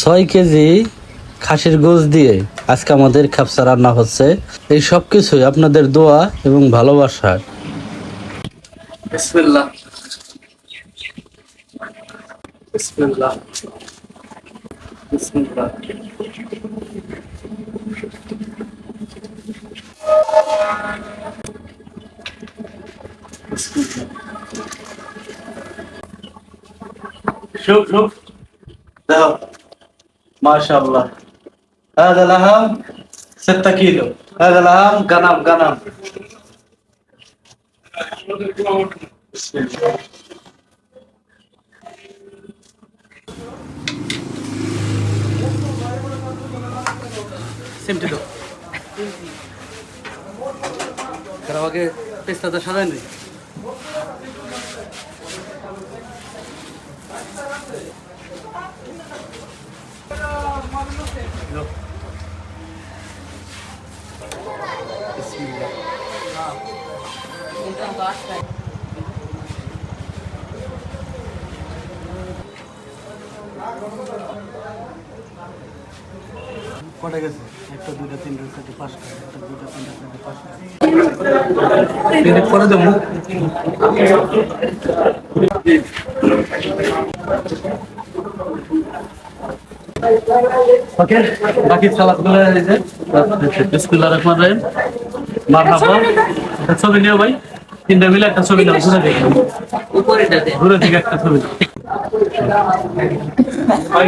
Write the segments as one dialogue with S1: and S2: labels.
S1: ছয় কেজি খাসির গোস দিয়ে আজকে আমাদের খাপসা রান্না হচ্ছে। এই সব কিছুই আপনাদের দোয়া এবং ভালোবাসা বিসমিল্লাহ। ما شاء الله هذا لحم ستة كيلو هذا لحم غنم غنم بسم الله সিমটি দাও আমাকে পেস্তাটা সাজায় নেই কটা গেছে একটা দুইটা তিনটা চারটে পাঁচটা একটা দুইটা তিনটা চারটে পাঁচটা মিনিট করে দেবো ওকে বাকি সালাদগুলো এই যে বিসমিল্লাহির রহমানির রহিম। মারহাবা একটা ছবি নিও ভাই। তিনটা মিলে একটা ছবি নাও ঘুরে দেখি।
S2: উপরেটাতে
S1: ঘুরে থেকে একটা ছবি। নাও। ভাই,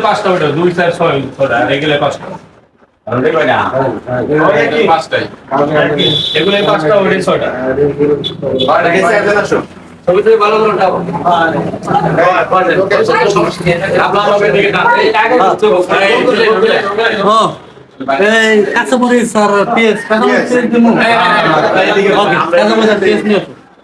S3: পাঁচটা ওটা দুই চার ছয় ছটা এগুলো পাঁচটা পাঁচটাই এগুলো পাঁচটা ওইটাই ছয়টা
S1: কাঁচামরিচ আর পেঁয়াজ কাঁচামরিচ ওকে কাঁচামরিচ আর পেঁয়াজ নিয়ে
S3: আচ্ছা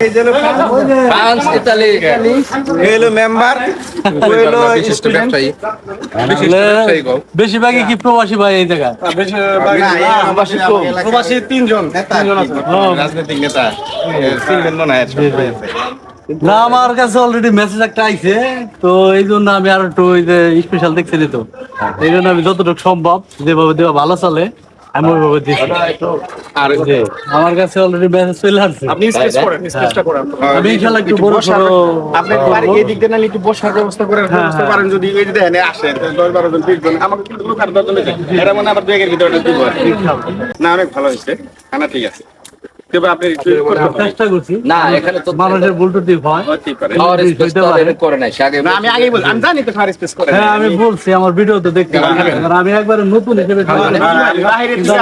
S3: চাই
S2: ইতালি।
S4: হলো মেম্বার। হলো স্টুডেন্ট
S1: বেশিরভাগই কি প্রবাসী ভাই এই জায়গা
S4: প্রবাসী তিনজন তিনজন আছে। রাজনৈতিক নেতা। তিনজন। মনে হয়
S1: না আমার কাছে অলরেডি মেসেজ একটা আইছে তো এই জন্য আমি আর একটু ওই যে স্পেশাল দেখছি তো। এই জন্য আমি যতটুকু সম্ভব যেভাবে দেওয়া ভালো চলে। আমি ওইভাবে দিচ্ছি
S4: আর
S1: যে আমার কাছে অলরেডি মেসেজ চলে আসছে।
S4: আপনি স্পেস করেন স্পেসটা করেন
S1: আমি ইনশাল্লাহ একটু বড়
S4: বসার- আপনি বাড়ি এই দিক দিয়ে না একটু বসার ব্যবস্থা করে ব্যবস্থা করেন যদি এই আসে দশ বারো জন বিশ জন আমাকে কিন্তু লোক আর দশ জন হয়েছে। মনে হয় আবার ব্যাগের ভিতরে দিব না অনেক ভালো হয়েছে। খানা ঠিক আছে। তবে আপনি একটু করতে পারেন।
S1: চেষ্টা করছি।
S2: না এখানে তো
S1: মানুষের ভুল হয়।
S4: হতেই পারে।
S2: খাওয়ার
S1: হইতে
S2: স্পেস তো করে নাই আগে
S4: না আমি আগেই বল আমি জানি তো খাওয়ার স্পেস করে
S1: হ্যাঁ আমি বলছি আমার ভিডিও তো দেখতে আমি একবার নতুন হিসেবে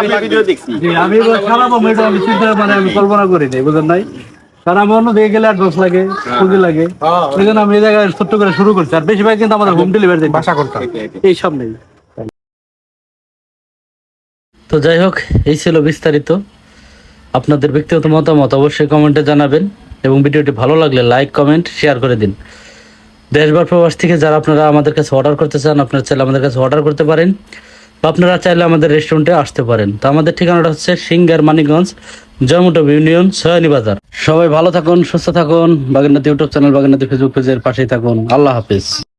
S4: আমি ভিডিও দেখছি।
S1: আমি খারাপ এটা আমি চিন্তা মানে আমি কল্পনা করি নাই বুঝলেন নাই? কারণ আমি অন্য দিকে গেলে অ্যাডভান্স লাগে পুঁজি লাগে। এই জন্য আমি এই জায়গায় ছোট্ট করে শুরু করছি। আর বেশিরভাগ কিন্তু আমাদের হোম ডেলিভারি বাসা করতাম এই সব নেই তো যাই হোক এই ছিল বিস্তারিত। আপনাদের ব্যক্তিগত মতামত অবশ্যই কমেন্টে জানাবেন এবং ভিডিওটি ভালো লাগলে লাইক, কমেন্ট শেয়ার করে দিন। দেশবার প্রবাস থেকে যারা আপনারা আমাদের কাছে অর্ডার করতে চান, আপনারা চাইলে আমাদের কাছে অর্ডার করতে পারেন বা আপনারা চাইলে আমাদের রেস্টুরেন্টে আসতে পারেন। তো আমাদের ঠিকানাটা হচ্ছে সিঙ্গার মানিকগঞ্জ জয়মুটব ইউনিয়ন সয়ানি বাজার সবাই ভালো থাকুন, সুস্থ থাকুন। Bagernath YouTube channel Bagernath Facebook পেজের পাশেই থাকুন। আল্লাহ হাফিজ।